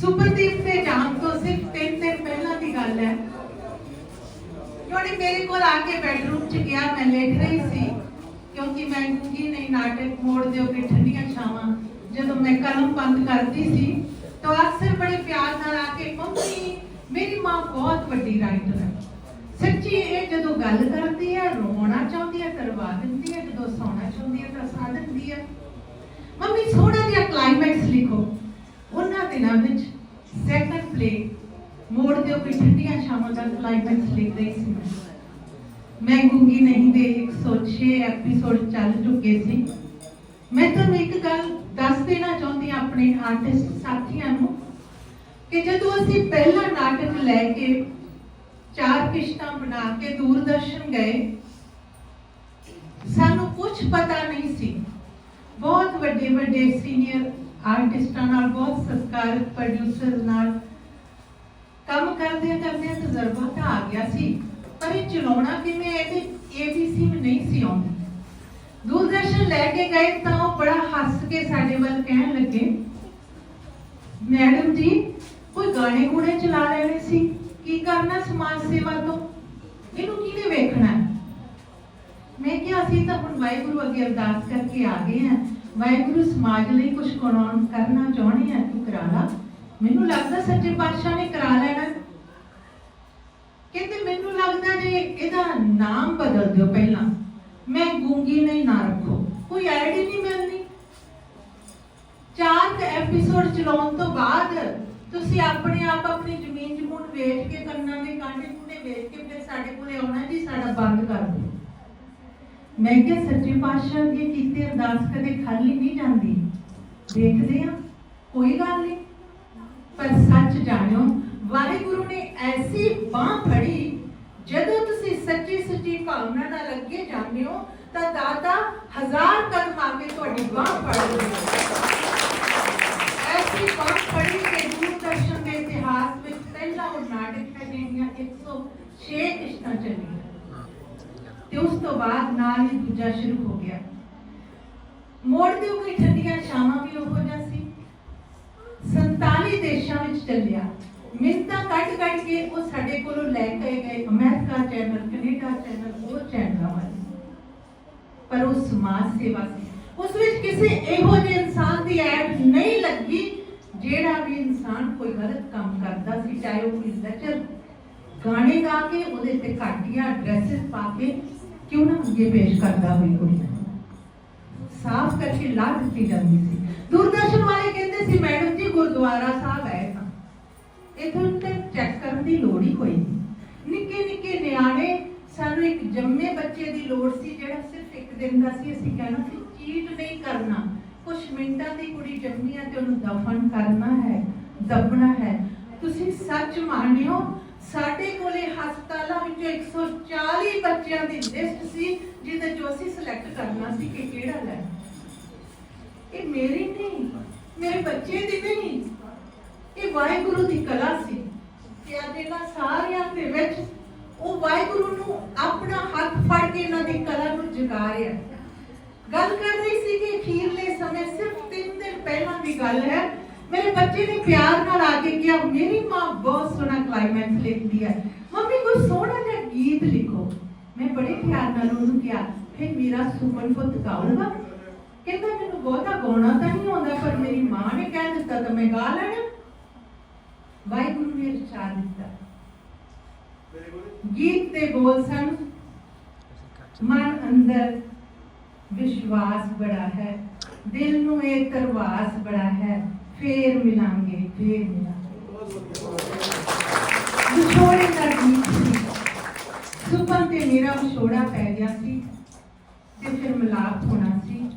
ਸੁਪਰਦੀਪ ਦੇ ਜਾਣ ਤੋਂ ਸਿਰਫ ਤਿੰਨ ਦਿਨ ਪਹਿਲਾਂ ਦੀ ਗੱਲ ਹੈ। ਜੋੜੀ ਮੇਰੇ ਕੋਲ ਆ ਕੇ ਬੈਡਰੂਮ 'ਚ ਗਿਆ, ਮੈਂ ਲੇਟ ਰਹੀ ਸੀ, ਕਿਉਂਕਿ ਮੈਂ ਗੁੰਗੀ ਨਹੀਂ ਨਾਟਕ ਮੋੜ ਦਿਓ ਕਿ ਠੰਡੀਆਂ ਛਾਵਾਂ। ਜਦੋਂ ਮੈਂ ਕਲਮ ਬੰਦ ਕਰਦੀ ਸੀ, ਤਾਂ ਅਕਸਰ ਬੜੇ ਪਿਆਰ ਨਾਲ ਆ ਕੇ, ਮੰਮੀ, ਮੇਰੀ ਮਾਂ ਬਹੁਤ ਵੱਡੀ ਰਾਈਟਰ ਹੈ। ਸੱਚੀ ਇਹ ਜਦੋਂ ਗੱਲ ਕਰਦੀ ਹੈ, ਰੋਣਾ ਚਾਹੁੰਦੀ ਹੈ, ਕਰਵਾ ਦਿੰਦੀ ਹੈ, ਜਦੋਂ ਸੌਣਾ ਚਾਹੁੰਦੀ ਹੈ, ਤਾਂ ਸਾ ਦਿੰਦੀ ਹੈ। ਮੰਮੀ ਥੋੜਾ ਜਿਹਾ ਕਲਾਈਮੈਕਸ ਲਿਖੋ। ਉਹਨਾਂ ਦਿਨਾਂ ਵਿੱਚ ਸੈਕੰਡ ਪਲੇ ਮੋੜ ਦੇ ਉੱਤੇ ਠੰਡੀਆਂ ਸ਼ਾਮਾਂ ਦਾ ਕਲਾਈਮੈਕਸ ਲਿਖ ਰਹੀ ਸੀ। ਮੈਂ ਗੁੰਗੀ ਨਹੀਂ ਦੇ 106 ਐਪੀਸੋਡ ਚੱਲ ਚੁੱਕੇ ਸੀ। ਮੈਂ ਤੁਹਾਨੂੰ ਇੱਕ ਗੱਲ ਦੱਸ ਦੇਣਾ ਚਾਹੁੰਦੀ ਹਾਂ ਆਪਣੇ ਆਰਟਿਸਟ ਸਾਥੀਆਂ ਨੂੰ ਕਿ ਜਦੋਂ ਅਸੀਂ ਪਹਿਲਾ ਨਾਟਕ ਲੈ ਕੇ ਚਾਰ ਕਿਸ਼ਤਾਂ ਬਣਾ ਕੇ ਦੂਰਦਰਸ਼ਨ ਗਏ, ਸਾਨੂੰ ਕੁਝ ਪਤਾ ਨਹੀਂ ਸੀ। ਬਹੁਤ ਵੱਡੇ ਵੱਡੇ ਸੀਨੀਅਰ ਆਰਟਿਸਟਾਂ ਨਾਲ ਬਹੁਤ ਸਤਿਕਾਰਤ ਪ੍ਰੋਡਿਊਸਰ ਨਾਲ ਕੰਮ ਕਰਦੇ ਕਰਦੇ ਤਜਰਬਾ ਤਾਂ ਆ ਗਿਆ ਸੀ, ਪਰ ਇਹ ਚਲਾਉਣਾ ਕਿਵੇਂ ਹੈ ਤੇ ਵਿੱਚ ਨਹੀਂ ਸੀ ਆਉਂਦੀ। ਦੂਰਦਰਸ਼ਨ ਲੈ ਕੇ ਗਏ ਤਾਂ ਉਹ ਬੜਾ ਹੱਸ ਕੇ ਸਾਡੇ ਵੱਲ ਕਹਿਣ ਲੱਗੇ, ਮੈਡਮ ਜੀ, ਕੋਈ ਗਾਣੇ ਗੁਣੇ ਚਲਾ ਲੈਣੇ ਸੀ? ਕੀ ਕਰਨਾ ਸਮਾਜ ਸੇਵਾ ਤੋਂ? ਇਹਨੂੰ ਕਿਹਨੇ ਵੇਖਣਾ? ਮੈਂ ਕਿਹਾ, ਅਸੀਂ ਤਾਂ ਹੁਣ ਵਾਹਿਗੁਰੂ ਅੱਗੇ ਅਰਦਾਸ ਕਰਕੇ ਆ ਗਏ ਹਾਂ। ਵਾਹਿਗੁਰੂ, ਸਮਾਜ ਲਈ ਕੁਝ ਕਰਾਉਣ ਕਰਨਾ ਚਾਹੁੰਦੇ ਆ, ਤੂੰ ਕਰਾ ਲਾ। ਮੈਨੂੰ ਲੱਗਦਾ ਸੱਚੇ ਪਾਤਸ਼ਾਹ ਨੇ ਕਰਾ ਲੈਣਾ। ਕਹਿੰਦੇ ਮੈਨੂੰ ਲੱਗਦਾ ਜੇ ਇਹਦਾ ਨਾਮ ਬਦਲ ਦਿਓ ਪਹਿਲਾਂ, ਮੈਂ ਗੂੰਗੀ ਨਹੀਂ ਨਾ ਰੱਖੋ। ਕੋਈ ਐਡ ਹੀ ਨਹੀਂ ਮਿਲਣੀ। ਚਾਰ ਐਪੀਸੋਡ ਚਲਾਉਣ ਤੋਂ ਬਾਅਦ ਤੁਸੀਂ ਆਪਣੇ ਆਪ ਆਪਣੀ ਜ਼ਮੀਨ ਜਮੂਨ ਵੇਚ ਕੇ ਕੰਨਾਂ ਦੇ ਕਾਂਟੇ ਕੁੰਡੇ ਵੇਚ ਕੇ ਫਿਰ ਸਾਡੇ ਕੋਲੇ ਆਉਣਾ ਜੀ, ਸਾਡਾ ਬੰਦ ਕਰ ਦਿਓ। ਮੈਂ ਕਿਹਾ, ਸੱਚੇ ਪਾਤਸ਼ਾਹ ਅੱਗੇ ਕੀਤੀ ਅਰਦਾਸ ਕਦੇ ਖਾਲੀ ਨਹੀਂ ਜਾਂਦੀ। ਦੇਖਦੇ ਆ ਕੋਈ ਗੱਲ ਨਹੀਂ। ਪਰ ਸੱਚ ਜਾਣਿਓ, ਵਾਹਿਗੁਰੂ ਨੇ ਐਸੀ ਬਾਹ ਫੜੀ, ਜਦੋਂ ਤੁਸੀਂ ਸੱਚੀ ਸੱਚੀ ਭਾਵਨਾ ਨਾਲ ਅੱਗੇ ਜਾਂਦੇ ਹੋ, ਤਾਂ ਦਾਤਾ ਹਜ਼ਾਰ ਕਦਮ ਆ ਕੇ ਤੁਹਾਡੀ ਬਾਹ ਫੜ ਲੈਂਦਾ ਐਸੀ ਬਾਹ ਫੜੀ ਕਿ ਦੂਰਦਰਸ਼ਨ ਦੇ ਇਤਿਹਾਸ ਵਿੱਚ ਪਹਿਲਾ ਉਹ ਨਾਟਕ ਹੈ, ਜਿਹੜੀਆਂ 106 ਕਿਸ਼ਤਾਂ ਚੱਲੀਆਂ। ਤੇ ਉਸ ਤੋਂ ਬਾਅਦ ਨਾਲ ਹੀ ਦੂਜਾ ਸ਼ੁਰੂ ਹੋ ਗਿਆ। ਮੋੜ ਦੇ ਕੋਈ ਠੰਡੀਆਂ ਛਾਵਾਂ ਵੀ ਉਹੋ ਜਿਹਾ ਸੀ। 47 ਦੇਸ਼ਾਂ ਵਿੱਚ ਚੱਲਿਆ। ਮਿੰਤਾ ਕੱਟ ਕੱਟ ਕੇ ਉਹ ਸਾਡੇ ਕੋਲੋਂ ਲੈ ਕੇ ਗਏ। ਅਮਰੀਕਾ ਚੈਨਲ, ਕੈਨੇਡਾ ਚੈਨਲ ਹੋਰ ਚੈਨਲਾਂ ਵਾਲੇ। ਪਰ ਉਹ ਸਮਾਜ ਸੇਵਾ ਸੀ। ਉਸ ਵਿੱਚ ਕਿਸੇ ਇਹੋ ਜਿਹੇ ਇਨਸਾਨ ਦੀ ਐਡ ਨਹੀਂ ਲੱਗੀ, ਜਿਹੜਾ ਵੀ ਇਨਸਾਨ ਕੋਈ ਗਲਤ ਕੰਮ ਕਰਦਾ ਸੀ, ਚਾਹੇ ਉਹ ਕੋਈ ਲੈਕਚਰ ਗਾਣੇ ਗਾ ਕੇ ਉਹਦੇ ਤੇ ਘਾਟੀਆਂ ਡਰੈਸਸ ਪਾ ਕੇ ਕਿਉਂ ਨਾ ਅੱਗੇ ਪੇਸ਼ ਕਰਦਾ ਹੋਈ ਕੁੜੀ ਸਾਫ਼ ਕਰਕੇ ਲਾ ਦਿੱਤੀ ਜਾਂਦੀ ਸੀ। ਦੂਰਦਰਸ਼ਨ ਵਾਲੇ ਕਹਿੰਦੇ ਸੀ, ਮੈਡਮ ਜੀ, ਗੁਰਦੁਆਰਾ ਸਾਹਿਬ ਆਏ ਤਾਂ। ਇਥੋਂ ਤੇ ਚੈੱਕ ਕਰਨ ਦੀ ਲੋੜ ਹੀ ਕੋਈ ਨਹੀਂ। ਨਿੱਕੇ ਨਿੱਕੇ ਨਿਆਣੇ, ਸਾਨੂੰ ਇੱਕ ਜੰਮੇ ਬੱਚੇ ਦੀ ਲੋੜ ਸੀ, ਜਿਹੜਾ ਸਿਰਫ ਇੱਕ ਦਿਨ ਦਾ ਸੀ। ਅਸੀਂ ਕਹਿਣਾ ਸੀ, ਚੀਟ ਨਹੀਂ ਕਰਨਾ। ਕੁਝ ਮਿੰਟਾਂ ਦੀ ਕੁੜੀ ਜੰਮੀ ਆ ਤੇ ਉਹਨੂੰ ਦਫਨ ਕਰਨਾ ਹੈ, ਦੱਬਣਾ ਹੈ। ਤੁਸੀਂ ਸੱਚ ਮੰਨਿਓ ਸਾਡੇ ਕੋਲੇ ਹਸਪਤਾਲਾਂ ਵਿੱਚ 140 ਬੱਚਿਆਂ ਦੀ ਲਿਸਟ ਸੀ, ਜਿਹਦੇ ਚੋਂ ਅਸੀਂ ਸਿਲੈਕਟ ਕਰਨਾ ਸੀ ਕਿ ਕਿਹੜਾ ਲੈ। ਇਹ ਮੇਰੀ ਨਹੀਂ, ਮੇਰੇ ਬੱਚੇ ਦੀ ਨਹੀਂ, ਇਹ ਵਾਹਿਗੁਰੂ ਦੀ ਕਲਾ ਸੀ। ਕਿ ਅੱਜ ਇਹਨਾਂ ਸਾਰਿਆਂ ਦੇ ਵਿੱਚ ਉਹ ਵਾਹਿਗੁਰੂ ਨੂੰ ਆਪਣਾ ਹੱਥ ਫੜ ਕੇ ਇਹਨਾਂ ਦੀ ਕਲਾ ਨੂੰ ਜਗਾ ਰਿਹਾ। ਗੱਲ ਕਰ ਰਹੀ ਸੀ ਕਿ ਅਖੀਰਲੇ ਸਮੇਂ ਸਿਰਫ 3 ਦਿਨ ਪਹਿਲਾਂ ਦੀ ਗੱਲ ਹੈ ਮੇਰੇ ਬੱਚੇ ਨੇ ਪਿਆਰ ਨਾਲ ਆ ਕੇ ਕਿਹਾ ਮੇਰੀ ਮਾਂ ਬਹੁਤ ਸੋਹਣਾ ਕਲਾਈਮੈਕਸ ਲਿਖਦੀ ਹੈ ਮੰਮੀ ਕੋਈ ਸੋਹਣਾ ਜਿਹਾ ਗੀਤ ਲਿਖੋ ਮੈਂ ਬੜੇ ਪਿਆਰ ਨਾਲ ਉਹਨੂੰ ਕਿਹਾ ਫਿਰ ਮੇਰਾ ਸੁਮਨ ਪੁੱਤ ਗਾਊਗਾ ਕਹਿੰਦਾ ਮੈਨੂੰ ਬਹੁਤਾ ਗਾਉਣਾ ਤਾਂ ਨਹੀਂ ਆਉਂਦਾ ਪਰ ਮੇਰੀ ਮਾਂ ਨੇ ਕਹਿ ਦਿੱਤਾ ਤਾਂ ਮੈਂ ਗਾ ਲੈਣਾ ਵਾਹਿਗੁਰੂ ਨੇ ਰਚਾ ਦਿੱਤਾ ਗੀਤ ਦੇ ਬੋਲ ਸਨ ਮਨ ਅੰਦਰ ਵਿਸ਼ਵਾਸ ਬੜਾ ਹੈ ਦਿਲ ਨੂੰ ਇਹ ਤਰਵਾਸ ਬੜਾ ਹੈ ਫੇਰ ਮਿਲਾਂਗੇ ਫੇਰ ਮਿਲਾਂਗੇ। ਵਿਛੋੜੇ ਦਾ ਗੀਤ ਸੀ। ਸੁਪਨ ਤੇ ਮੇਰਾ ਵਿਛੋੜਾ ਪੈ ਗਿਆ ਸੀ ਤੇ ਫਿਰ ਮਿਲਾਪ ਹੋਣਾ ਸੀ।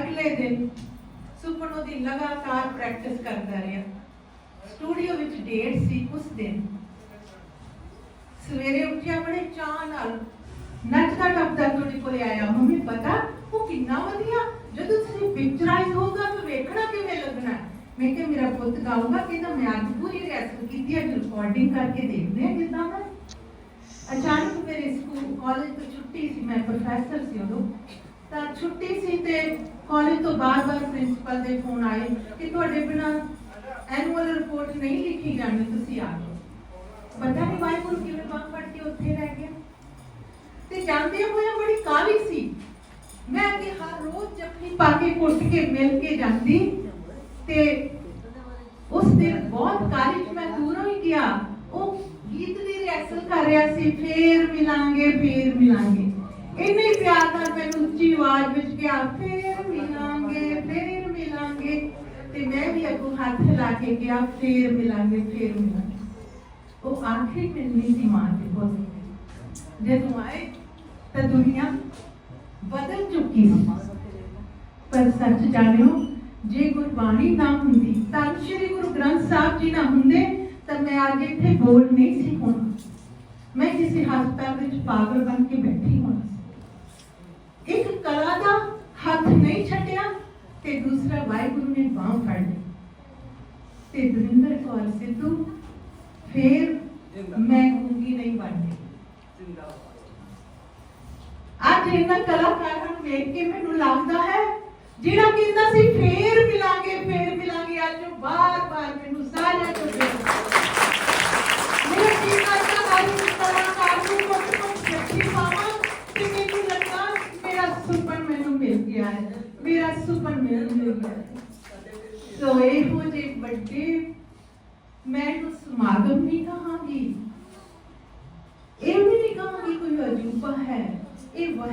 ਅਗਲੇ ਦਿਨ ਸੁਪਨ ਉਹਦੀ ਲਗਾਤਾਰ ਪ੍ਰੈਕਟਿਸ ਕਰਦਾ ਰਿਹਾ। ਸਟੂਡੀਓ ਵਿੱਚ ਡੇਟ ਸੀ ਉਸ ਦਿਨ। ਸਵੇਰੇ ਉੱਠਿਆ ਬੜੇ ਚਾਹ ਨਾਲ। ਨੱਚਦਾ ਟੱਪਦਾ ਤੁਹਾਡੇ ਕੋਲ ਆਇਆ, ਮੰਮੀ, ਪਤਾ, ਉਹ ਕਿੰਨਾ ਵਧੀਆ। ਜਦੋਂ ਤੁਸੀਂ ਪਿਕਚਰਾਈਜ਼ ਹੋਊਗਾ, ਤਾਂ ਵੇਖਣਾ ਕਿਵੇਂ ਲੱਗਣਾ ਮੈਂ ਕਿਹਾ ਮੇਰਾ ਪੁੱਤ ਗਾਊਗਾ ਕਹਿੰਦਾ ਮੈਂ ਅੱਜ ਪੂਰੀ ਰਿਹਰਸਲ ਕੀਤੀ ਹੈ ਰਿਕਾਰਡਿੰਗ ਕਰਕੇ ਦੇਖਦੇ ਹਾਂ ਜਿੱਦਾਂ ਮੈਂ ਅਚਾਨਕ ਮੇਰੇ ਸਕੂਲ ਕਾਲਜ ਤੋਂ ਛੁੱਟੀ ਸੀ, ਮੈਂ ਪ੍ਰੋਫੈਸਰ ਸੀ ਉਦੋਂ। ਤਾਂ ਛੁੱਟੀ ਸੀ ਤੇ ਕਾਲਜ ਤੋਂ ਬਾਰ-ਬਾਰ ਪ੍ਰਿੰਸੀਪਲ ਦੇ ਫੋਨ ਆਏ ਕਿ ਤੁਹਾਡੇ ਬਿਨਾ ਐਨੂਅਲ ਰਿਪੋਰਟ ਨਹੀਂ ਲਿਖੀ ਜਾਣੀ, ਤੁਸੀਂ ਆ ਜਾਓ। ਪਤਾ ਨਹੀਂ ਵਾਹਿਗੁਰੂ ਕਿਵੇਂ ਬਾਂਹ ਫੜ ਕੇ ਉੱਥੇ ਰਹਿ ਗਿਆ। ਤੇ ਜਾਂਦੇ ਹੋਏ ਬੜੀ ਕਾਹਲੀ ਸੀ। ਮੈਂ ਅੱਗੇ ਹਰ ਰੋਜ਼ ਜੱਫੀ ਪਾ ਕੇ ਕੁੱਟ ਕੇ ਮਿਲ ਕੇ ਜਾਂਦੀ। ਤੇ ਉਸ ਦਿਨ ਬਹੁਤ ਕਾਹਲੀ 'ਚ ਮੈਂ ਦੂਰੋਂ ਹੀ ਗਿਆ ਉਹ ਗੀਤ ਦੀ ਰਿਹਰਸਲ ਕਰ ਰਿਹਾ ਸੀ ਫੇਰ ਮਿਲਾਂਗੇ ਫੇਰ ਮਿਲਾਂਗੇ ਇੰਨੇ ਪਿਆਰ ਨਾਲ ਮੈਨੂੰ ਉੱਚੀ ਆਵਾਜ਼ ਵਿੱਚ ਕਿਹਾ ਫੇਰ ਮਿਲਾਂਗੇ ਫੇਰ ਮਿਲਾਂਗੇ ਤੇ ਮੈਂ ਵੀ ਅੱਗੋਂ ਹੱਥ ਲਾ ਕੇ ਕਿਹਾ ਫੇਰ ਮਿਲਾਂਗੇ ਫੇਰ ਮਿਲਾਂਗੇ ਉਹ ਆਖਰੀ ਮਿਲਣੀ ਸੀ ਮਾਂ ਦੇ ਕੋਲ ਜਦੋਂ ਆਏ ਤਾਂ ਦੁਨੀਆ ਬਦਲ ਚੁੱਕੀ ਸੀ ਪਰ ਸੱਚ ਜਾਣਿਓ ਜੇ ਗੁਰਬਾਣੀ ਨਾ ਹੁੰਦੀ ਤਾਂ ਸ੍ਰੀ ਗੁਰੂ ਗ੍ਰੰਥ ਸਾਹਿਬ ਜੀ ਨਾ ਹੁੰਦੇ ਤਾਂ ਮੈਂ ਅੱਜ ਇੱਥੇ ਬੋਲ ਨਹੀਂ ਸੀ ਹੋਣਾ। ਮੈਂ ਕਿਸੇ ਹਸਪਤਾਲ ਵਿੱਚ ਪਾਗਲ ਬਣ ਕੇ ਬੈਠੀ ਹੋਣਾ ਇੱਕ ਕਲਾ ਦਾ ਹੱਥ ਨਹੀਂ ਛੱਡਿਆ ਤੇ ਦੂਸਰਾ ਵਾਹਿਗੁਰੂ ਨੇ ਬਾਹ ਫੜ ਲਈ। ਤੇ ਦਵਿੰਦਰ ਕੌਰ ਸਿੱਧੂ ਫੇਰ ਮੈਂ ਗੂੰਗੀ ਨਹੀਂ ਬਣਦੀ। ਅੱਜ ਇਹਨਾਂ ਕਲਾਕਾਰਾਂ ਨੂੰ ਵੇਖ ਕੇ ਮੈਨੂੰ ਲੱਗਦਾ ਹੈ ਜਿਹੜਾ ਕਹਿੰਦਾ ਸੀ ਫੇਰ ਮਿਲਾ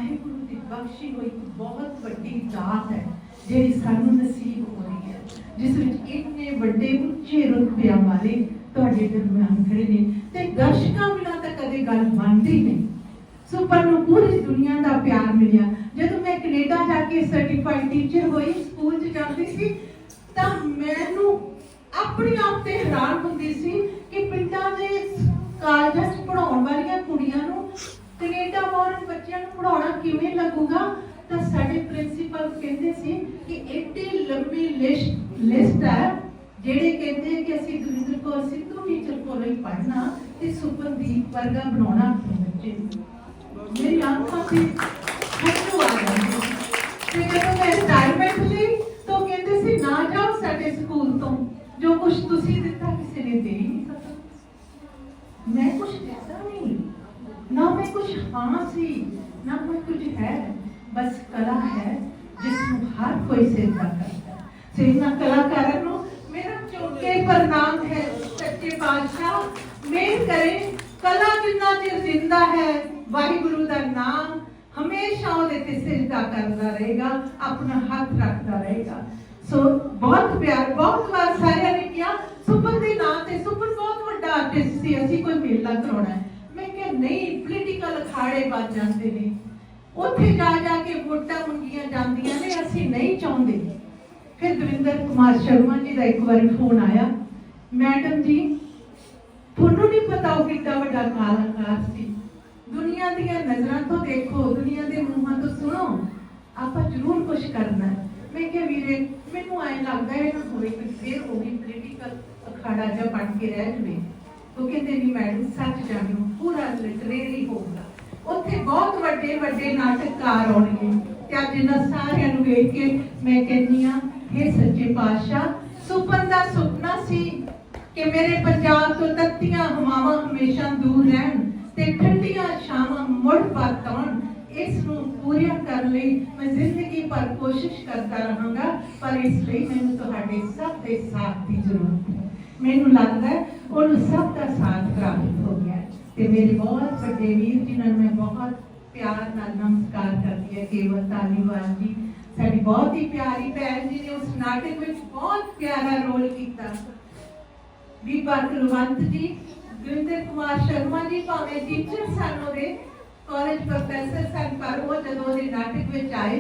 ਵਾਹਿਗੁਰੂ ਦੀ ਬਖਸ਼ੀ ਹੋਈ ਬਹੁਤ ਵੱਡੀ ਦਾਤ ਹੈ, ਜਿਹੜੀ ਸਾਨੂੰ ਨਸੀਬ ਹੋ ਰਹੀ ਹੈ। ਜਿਸ ਵਿੱਚ ਇੰਨੇ ਵੱਡੇ ਉੱਚੇ ਰੁਤਬਿਆਂ ਵਾਲੇ ਤੁਹਾਡੇ ਦਰਮਿਆਨ ਖੜੇ ਨੇ ਤੇ ਦਰਸ਼ਕਾਂ ਬਿਨਾਂ ਤਾਂ ਕਦੇ ਗੱਲ ਬਣਦੀ ਨਹੀਂ। ਸੋ ਪਰ ਨੂੰ ਪੂਰੀ ਦੁਨੀਆ ਦਾ ਪਿਆਰ ਮਿਲਿਆ। ਜਦੋਂ ਮੈਂ ਕੈਨੇਡਾ ਜਾ ਕੇ ਸਰਟੀਫਾਈਡ ਟੀਚਰ ਹੋਈ, ਸਕੂਲ 'ਚ ਜਾਂਦੀ ਸੀ, ਤਾਂ ਮੈਨੂੰ ਆਪਣੇ ਆਪ ਤੇ ਹੈਰਾਨ ਹੁੰਦੀ ਸੀ ਕਿ ਪਿੰਡਾਂ ਦੇ ਕਾਲਜਾਂ 'ਚ ਪੜਾਉਣ ਵਾਲੀਆਂ ਕੁੜੀਆਂ ਨੂੰ ਕੈਨੇਡਾ ਬੋਰਨ ਬੱਚਿਆਂ ਨੂੰ ਪੜਾਉਣਾ ਕਿਵੇਂ ਲੱਗੂਗਾ ਤਾਂ ਸਾਡੇ ਪ੍ਰਿੰਸੀਪਲ ਕਹਿੰਦੇ ਸੀ ਕਿ ਏਡੀ ਲੰਬੀ ਲਿਸਟ ਲਿਸਟ ਹੈ ਜਿਹੜੇ ਕਹਿੰਦੇ ਕਿ ਅਸੀਂ ਗੁਰਿੰਦਰ ਕੌਰ ਸਿੱਧੂ ਟੀਚਰ ਕੋਲੋਂ ਹੀ ਪੜ੍ਹਨਾ ਤੇ ਸੁਪਨਦੀਪ ਵਰਗਾ ਬਣਾਉਣਾ ਆਪਣੇ ਬੱਚੇ ਨੂੰ ਮੇਰੀ ਅੱਖਾਂ ਤੇ ਹੱਥੋਂ ਆ ਗਏ ਤੇ ਜਦੋਂ ਮੈਂ ਰਿਟਾਇਰਮੈਂਟ ਲਈ ਤਾਂ ਉਹ ਕਹਿੰਦੇ ਸੀ ਨਾ ਜਾਓ ਸਾਡੇ ਸਕੂਲ ਤੋਂ ਜੋ ਕੁਝ ਤੁਸੀਂ ਦਿੱਤਾ ਕਿਸੇ ਨੇ ਦੇ ਹੀ ਨਹੀਂ ਸਕਦਾ ਮੈਂ ਕੁਝ ਦਿੱਤਾ ਨਹੀਂ ਨਾ ਮੈਂ ਕੁਝ ਹਾਂ ਸੀ ਨਾ ਮੈਂ ਕੁਝ ਹੈ ਬਸ ਕਲਾ ਹੈ ਜਿਸ ਨੂੰ ਹਰ ਕੋਈ ਸੇਵਾ ਕਰਦਾ ਸੇਵਾ ਕਲਾਕਾਰਾਂ ਨੂੰ ਮੇਰਾ ਚੌਕੇ ਪ੍ਰਣਾਮ ਹੈ ਸੱਚੇ ਪਾਤਸ਼ਾਹ ਮੇਰ ਕਰੇ ਕਲਾ ਜਿੰਨਾ ਚਿਰ ਜ਼ਿੰਦਾ ਹੈ ਵਾਹਿਗੁਰੂ ਦਾ ਨਾਮ ਹਮੇਸ਼ਾ ਉਹਦੇ ਤੇ ਸਿਜਦਾ ਕਰਦਾ ਰਹੇਗਾ ਆਪਣਾ ਹੱਥ ਰੱਖਦਾ ਰਹੇਗਾ ਸੋ ਬਹੁਤ ਪਿਆਰ ਬਹੁਤ ਵਾਰ ਸਾਰਿਆਂ ਨੇ ਕਿਹਾ ਸੁਪਨ ਦੇ ਨਾਂ ਤੇ ਸੁਪਨ ਬਹੁਤ ਵੱਡਾ ਆਰਟਿਸਟ ਸੀ ਅਸੀਂ ਕੋਈ ਮੇਲਾ ਕਰਾਉਣਾ ਹੈ ਮੈਂ ਨਹੀਂ ਪੋਲੀਟੀਕਲ ਅਖਾੜੇ ਵੱਜ ਜਾਂਦੇ ਨੇ। ਉੱਥੇ ਜਾ ਜਾ ਕੇ ਵੋਟਾਂ ਮੰਗੀਆਂ ਜਾਂਦੀਆਂ ਨੇ, ਅਸੀਂ ਨਹੀਂ ਚਾਹੁੰਦੇ। ਫਿਰ ਦਵਿੰਦਰ ਕੁਮਾਰ ਸ਼ਰਮਾ ਜੀ ਦਾ ਇੱਕ ਵਾਰੀ ਫੋਨ ਆਇਆ। ਮੈਡਮ ਜੀ, ਤੁਹਾਨੂੰ ਨਹੀਂ ਪਤਾ ਉਹ ਕਿੰਨਾ ਵੱਡਾ ਕਲਾਕਾਰ ਸੀ। ਦੁਨੀਆ ਦੀਆਂ ਨਜ਼ਰਾਂ ਤੋਂ ਦੇਖੋ, ਦੁਨੀਆ ਦੇ ਮੂੰਹਾਂ ਤੋਂ ਸੁਣੋ। ਆਪਾਂ ਜ਼ਰੂਰ ਕੁਝ ਕਰਨਾ ਮੈਂ ਕਿਹਾ, ਵੀਰੇ, ਮੈਨੂੰ ਐਂ ਲੱਗਦਾ ਹੈ ਨਾ ਹੋਵੇ ਕਿ ਫੇਰ ਉਹ ਵੀ ਪੋਲੀਟੀਕਲ ਅਖਾੜਾ ਜਿਹਾ ਬਣ ਕੇ ਰਹਿ ਜਵੇ। ਉਹ ਕਹਿੰਦੇ ਨਹੀਂ ਮੈਡਮ ਸੱਚ ਜਾਣਿਓ ਪੂਰਾ ਲਿਟਰੇਰੀ ਹੋਊਗਾ। ਉੱਥੇ ਬਹੁਤ ਵੱਡੇ ਵੱਡੇ ਨਾਟਕਕਾਰ ਆਉਣਗੇ। ਤੇ ਅੱਜ ਇਹਨਾਂ ਸਾਰਿਆਂ ਨੂੰ ਵੇਖ ਕੇ ਮੈਂ ਕਹਿੰਦੀ ਆ ਇਹ ਸੱਚੇ ਪਾਤਸ਼ਾਹ, ਸੁਪਨ ਦਾ ਸੁਪਨਾ ਸੀ ਕਿ ਮੇਰੇ ਪੰਜਾਬ ਤੋਂ ਤੱਤੀਆਂ ਹਵਾਵਾਂ ਹਮੇਸ਼ਾ ਦੂਰ ਰਹਿਣ ਤੇ ਠੰਡੀਆਂ ਛਾਵਾਂ ਮੁੜ ਵਰਤਣ ਇਸ ਨੂੰ ਪੂਰੀਆਂ ਕਰਨ ਲਈ ਮੈਂ ਜ਼ਿੰਦਗੀ ਭਰ ਕੋਸ਼ਿਸ਼ ਕਰਦਾ ਰਹਾਂਗਾ, ਪਰ ਇਸ ਲਈ ਮੈਨੂੰ ਤੁਹਾਡੇ ਸਭ ਦੇ ਸਾਥ ਦੀ ਜ਼ਰੂਰਤ ਹੈ। ਮੈਨੂੰ ਲੱਗਦਾ ਉਹਨੂੰ ਸਭ ਦਾ ਸਾਥ ਪ੍ਰਾਪਤ ਹੋ ਗਿਆ ਹੈ। ਤੇ ਮੇਰੇ ਬਹੁਤ ਵੱਡੇ ਵੀਰ ਜਿਨ੍ਹਾਂ ਨੂੰ ਮੈਂ ਬਹੁਤ ਪਿਆਰ ਨਾਲ ਨਮਸਕਾਰ ਕਰਦੀ ਹਾਂ ਕੇਵਲ ਤਾਲੀਵਾਲ ਜੀ ਸਾਡੀ ਬਹੁਤ ਹੀ ਪਿਆਰੀ ਭੈਣ ਜੀ ਨੇ ਉਸ ਨਾਟਕ ਵਿੱਚ ਬਹੁਤ ਪਿਆਰਾ ਰੋਲ ਕੀਤਾ ਬੀਬਾ ਕੁਲਵੰਤ ਜੀ ਗੁਰਿੰਦਰ ਕੁਮਾਰ ਸ਼ਰਮਾ ਜੀ ਭਾਵੇਂ ਟੀਚਰ ਸਨ ਉਹਦੇ ਕਾਲਜ ਪ੍ਰੋਫੈਸਰ ਸਨ ਪਰ ਉਹ ਜਦੋਂ ਉਹਦੇ ਨਾਟਕ ਵਿੱਚ ਆਏ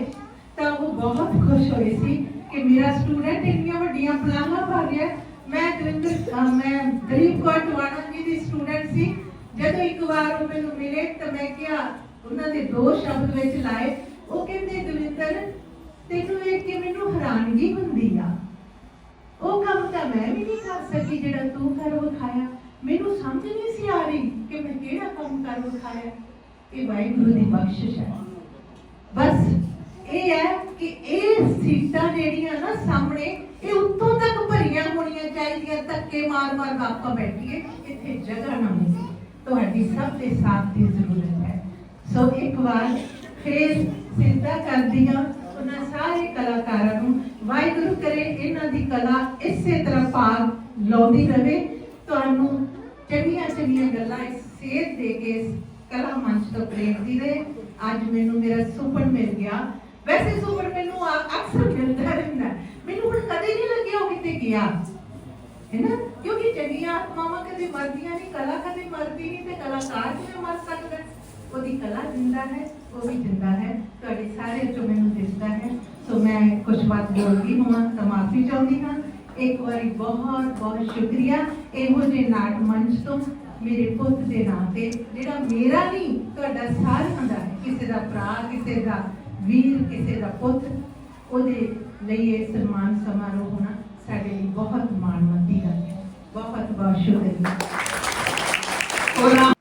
ਤਾਂ ਉਹ ਬਹੁਤ ਖੁਸ਼ ਹੋਏ ਸੀ ਕਿ ਮੇਰਾ ਸਟੂਡੈਂਟ ਇੰਨੀਆਂ ਵੱਡੀਆਂ ਪਲਾਹਾਂ ਪਾ ਰਿਹਾ ਹੈ। ਮੈਂ ਗੁਰਿੰਦਰ ਮੈਂ ਗਰੀਬ ਕੌਰ ਟਵਾਣਾ ਜੀ ਦੀ ਸਟੂਡੈਂਟ ਸੀ। ਜਦੋਂ ਇੱਕ ਵਾਰ ਉਹ ਮੈਨੂੰ ਮਿਲੇ ਤਾਂ ਮੈਂ ਕਿਹਾ, ਉਹਨਾਂ ਦੇ ਦੋ ਸ਼ਬਦ ਵਿੱਚ ਲਾਏ। ਉਹ ਕਹਿੰਦੇ, ਦਵਿੰਦਰ, ਤੈਨੂੰ ਵੇਖ ਕੇ ਮੈਨੂੰ ਹੈਰਾਨਗੀ ਹੁੰਦੀ ਆ। ਉਹ ਕੰਮ ਤਾਂ ਮੈਂ ਵੀ ਨਹੀਂ ਕਰ ਸਕੀ ਜਿਹੜਾ ਤੂੰ ਕਰ ਵਿਖਾਇਆ। ਮੈਨੂੰ ਸਮਝ ਨਹੀਂ ਸੀ ਆ ਰਹੀ ਕਿ ਮੈਂ ਕਿਹੜਾ ਕੰਮ ਕਰ ਵਿਖਾਇਆ। ਇਹ ਵਾਹਿਗੁਰੂ ਦੀ ਬਖਸ਼ਿਸ਼ ਹੈ। ਬਸ ਇਹ ਹੈ ਕਿ ਇਹ ਸੀਟਾਂ ਜਿਹੜੀਆਂ ਨਾ ਸਾਹਮਣੇ, ਇਹ ਉੱਤੋਂ ਤੱਕ ਭਰੀਆਂ ਹੋਣੀਆਂ ਚਾਹੀਦੀਆਂ ਮਾਰ-ਮਾਰ ਆਪਾਂ ਬੈਠੀਏ ਇੱਥੇ ਜਗ੍ਹਾ ਨਾ ਮਿਲੇ ਤੁਹਾਡੀ ਸਭ ਦੇ ਸਾਥ ਦੀ ਜ਼ਰੂਰਤ ਹੈ ਸੋ ਇੱਕ ਵਾਰ ਫੇਰ ਸਿੱਧਾ ਕਰਦੀ ਹਾਂ ਉਹਨਾਂ ਸਾਰੇ ਕਲਾਕਾਰਾਂ ਨੂੰ ਵਾਹਿਗੁਰੂ ਕਰੇ ਇਹਨਾਂ ਦੀ ਕਲਾ ਇਸੇ ਤਰ੍ਹਾਂ ਭਾਗ ਲਾਉਂਦੀ ਰਵੇ ਤੁਹਾਨੂੰ ਚੰਗੀਆਂ ਚੰਗੀਆਂ ਗੱਲਾਂ ਇਸ ਸੇਧ ਦੇ ਕੇ ਇਸ ਕਲਾ ਮੰਚ ਤੋਂ ਪ੍ਰੇਰਦੀ ਰਹੇ ਅੱਜ ਮੈਨੂੰ ਮੇਰਾ ਸੁਪਨ ਮਿਲ ਗਿਆ ਵੈਸੇ ਸੁਪਨ ਮੈਨੂੰ ਆ- ਅਕਸਰ ਮਿਲਦਾ ਰਹਿੰਦਾ ਹੈ। ਮੈਨੂੰ ਹੁਣ ਕਦੇ ਨਹੀਂ ਲੱਗਿਆ ਉਹ ਕਿਤੇ ਗਿਆ ਹੈ ਨਾ? ਕਿਉਂਕਿ ਚੰਗੀਆਂ ਆਤਮਾਵਾਂ ਕਦੇ ਮਰਦੀਆਂ ਨਹੀਂ, ਕਲਾ ਕਦੇ ਮਰਦੀ ਨਹੀਂ ਤੇ ਕਲਾਕਾਰ ਕਿਵੇਂ ਮਰ ਸਕਦਾ? ਉਹਦੀ ਕਲਾ ਜ਼ਿੰਦਾ ਹੈ, ਉਹ ਵੀ ਜ਼ਿੰਦਾ ਹੈ। ਤੁਹਾਡੇ ਸਾਰੇ ਚੋਂ ਮੈਨੂੰ ਦਿਸਦਾ ਹੈ। ਸੋ ਮੈਂ ਕੁਝ ਬਾਤ ਬੋਲ ਹਾਂ ਤਾਂ ਮਾਫੀ ਚਾਹੁੰਦੀ ਹਾਂ। ਇੱਕ ਵਾਰੀ ਬਹੁਤ ਬਹੁਤ ਸ਼ੁਕਰੀਆ। ਇਹੋ ਜਿਹੇ ਨਾਟ ਮੰਚ ਤੋਂ ਮੇਰੇ ਪੁੱਤ ਦੇ ਨਾਂ ਤੇ, ਜਿਹੜਾ ਮੇਰਾ ਨਹੀਂ ਤੁਹਾਡਾ ਸਾਰਿਆਂ ਦਾ ਹੈ। ਕਿਸੇ ਦਾ ਭਰਾ, ਕਿਸੇ ਦਾ ਵੀਰ, ਕਿਸੇ ਦਾ ਪੁੱਤ, ਉਹਦੇ ਲਈ ਇਹ ਸਨਮਾਨ ਸਮਾਰੋਹ ਹੋਣਾ ਸਾਡੇ ਲਈ ਬਹੁਤ ਮਾਣ ਗੱਲ ਹੈ ਬਹੁਤ ਬਹੁਤ ਸ਼ੁਕਰੀਆ ਔਰ